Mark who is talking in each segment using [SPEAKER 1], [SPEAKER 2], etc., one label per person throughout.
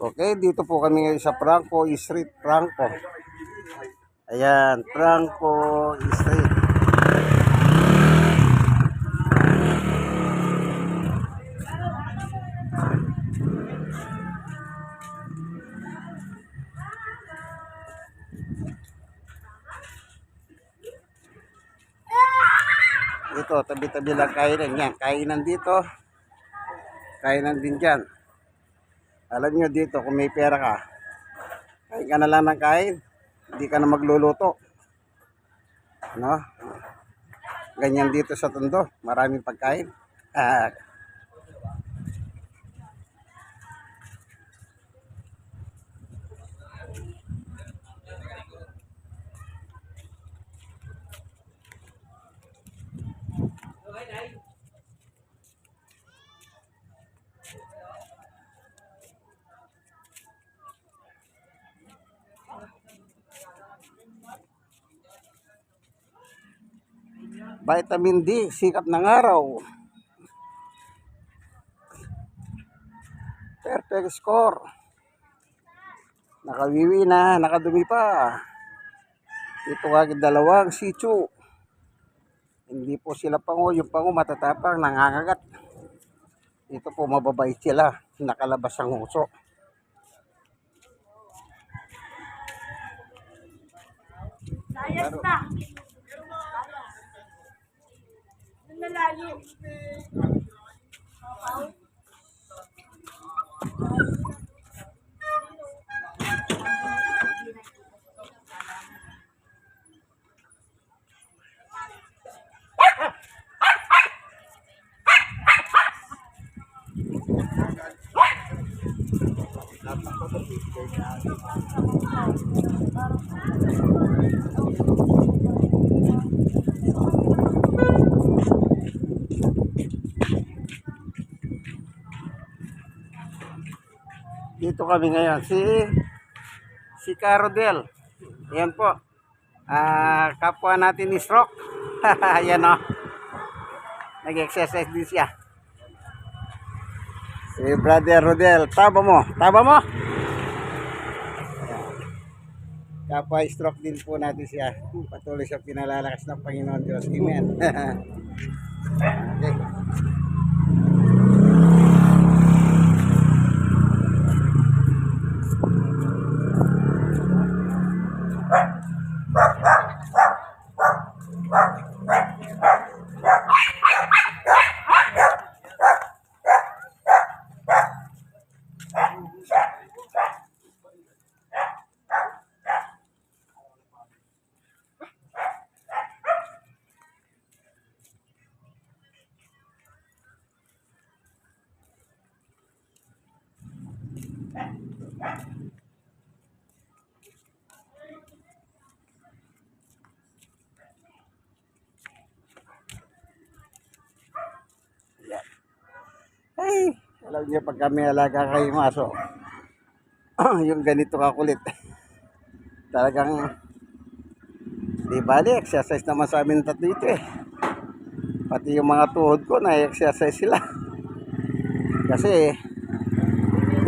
[SPEAKER 1] Okay, dito po kami ngayon sa Franco Street, Franco. Ayan, Franco Street. Dito, tabi-tabi lang kainan. Yan, kainan dito. Kainan din dyan. Alam nyo dito, kung may pera ka, kain ka na lang ng kain. Hindi ka na magluluto. No? Ganyan dito sa Tondo. Maraming pagkain. Ah, vitamin D, sikat ng araw. Perfect score. Nakawiwi na, nakadumi pa. Ito kagad dalawang sichu. Hindi po sila pango, yung pango matatapang, nangangagat. Ito po mababait sila, nakalabas ang huso.
[SPEAKER 2] Layas na. Yung
[SPEAKER 1] Dito kami ngayon. Si si Carodel. Ayan po. Ah, kapwa natin ni Stroke. Ayan o. Nag-exercise din siya. Si Brother Rodel. Taba mo. Taba mo. Ayan. Kapwa stroke din po natin siya. Patuloy siya pinalalakas ng Panginoon Diyos. Amen. okay. Ay, alam niyo pag kami alaga kayo maso, yung ganito kakulit. Talagang, di bali, exercise naman sa amin tatlo dito eh. Pati yung mga tuhod ko, na-exercise sila. Kasi,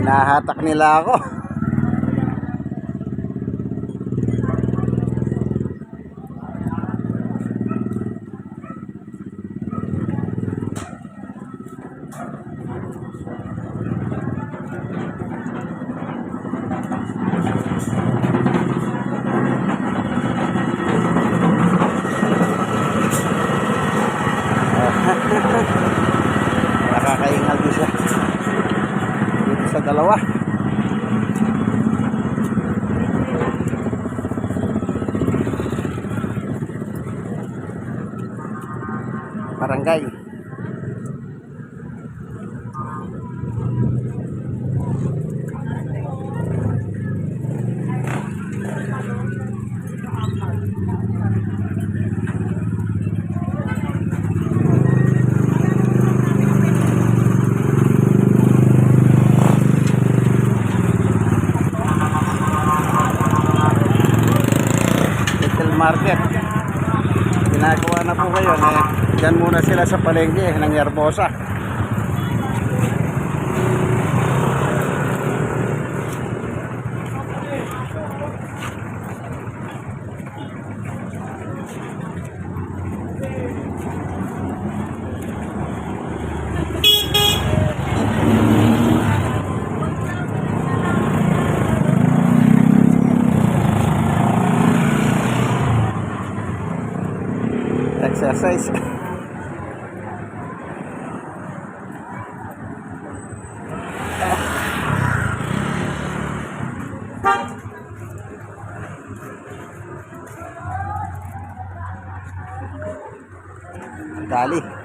[SPEAKER 1] hinahatak nila ako. Nakakaingal dalawa. Market. Ginagawa na po kayo. Eh, dyan muna sila sa palengke ng Yarbosa.
[SPEAKER 3] 哪里？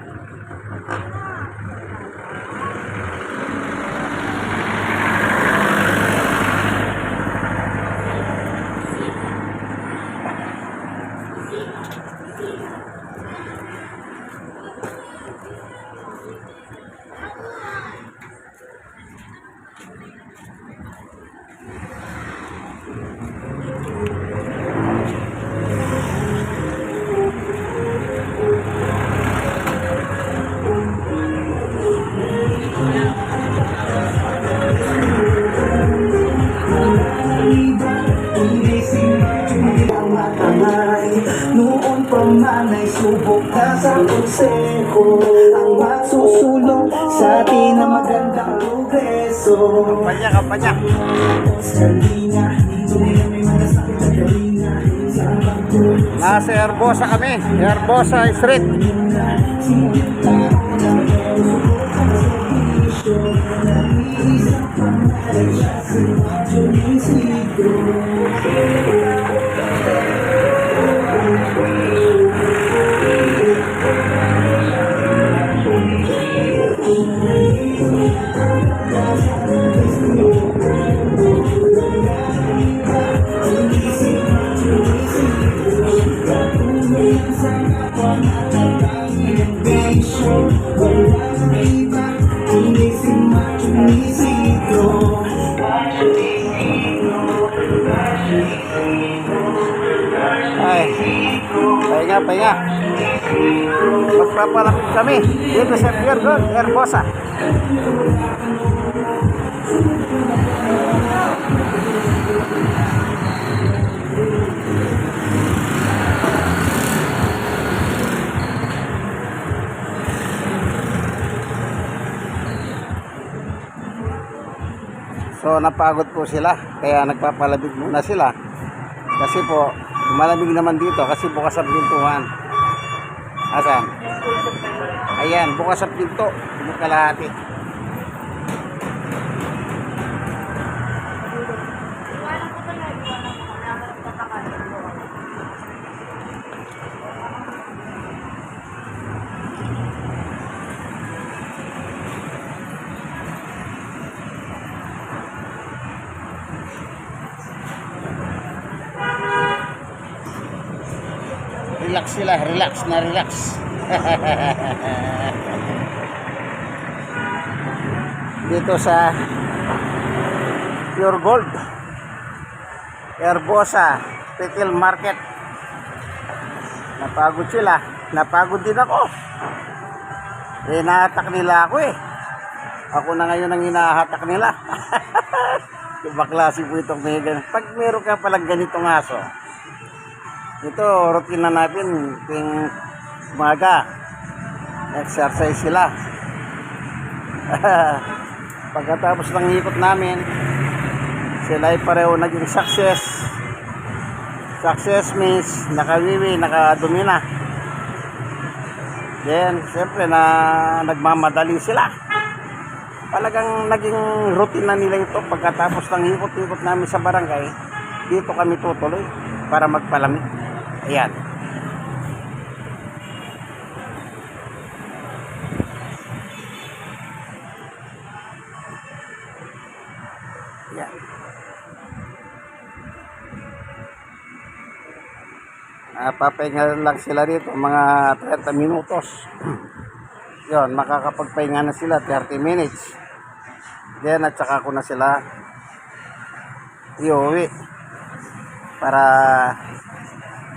[SPEAKER 3] Subok ka sa konseho Ang magsusulong sa atin na magandang progreso
[SPEAKER 1] Kampanya, kampanya.
[SPEAKER 3] Sarlina, tunay na may malasakit at kalina Sa pagtuloy
[SPEAKER 1] Nasa Herbosa kami. Herbosa Street.
[SPEAKER 3] Simulit tao
[SPEAKER 1] pahinga, pahinga. Magpapalapit kami dito sa Pier Gold, Herbosa. So napagod po sila kaya nagpapalabig muna sila. Kasi po malamig naman dito kasi bukas ang pintuan. Asan? Ayan, bukas ang pinto. Kalahati. Relax sila, relax na relax. Dito sa Pure Gold. Herbosa, Pickle Market. Napagod sila. Napagod din ako. Eh, nila ako eh. Ako na ngayon ang hinahatak nila. Iba klase po itong may ganun. Pag meron ka palang ganitong aso, ito, routine na natin tuwing umaga. Exercise sila. Pagkatapos ng ikot namin, sila ay pareho naging success. Success means nakawiwi, nakadumi na. Then, siyempre na nagmamadali sila. Talagang naging routine na nila ito pagkatapos ng ikot-ikot namin sa barangay. Dito kami tutuloy para magpalamig. Ayan. Ayan. Ah, papahinga lang sila rito mga 30 minutos. Yon, makakapagpahinga na sila 30 minutes. Then at saka ko na sila iuwi para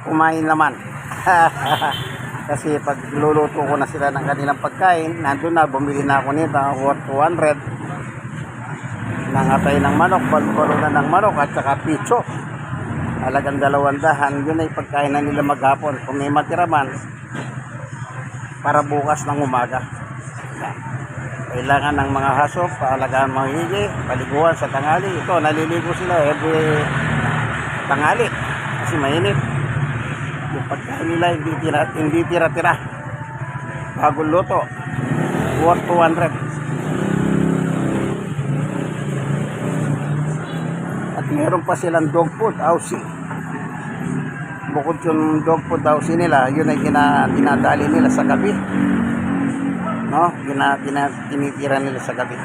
[SPEAKER 1] kumain naman. Kasi pag luluto ko na sila ng kanilang pagkain, nandun na, bumili na ako nito, worth 200. Nangatay ng manok, balbalo na ng manok, at saka picho. Halagang dalawang dahan, yun ay pagkain na nila maghapon. Kung may matira man, para bukas ng umaga. Kailangan ng mga haso, paalagaan mga higi, paliguan sa tangali. Ito, naliligo sila every tangali kasi mainit. Yung pagkain nila hindi tira, hindi tira-tira. bagong luto. Worth 200. At meron pa silang dog food housing. Bukod yung dog food housing nila, yun ay gina, dinadali nila sa gabi. No? Gina, gina, tinitira nila sa gabi.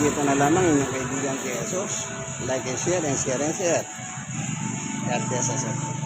[SPEAKER 1] Dito na lamang inyong kaibigan kay Jesus. Like and share and share and share. God bless us all.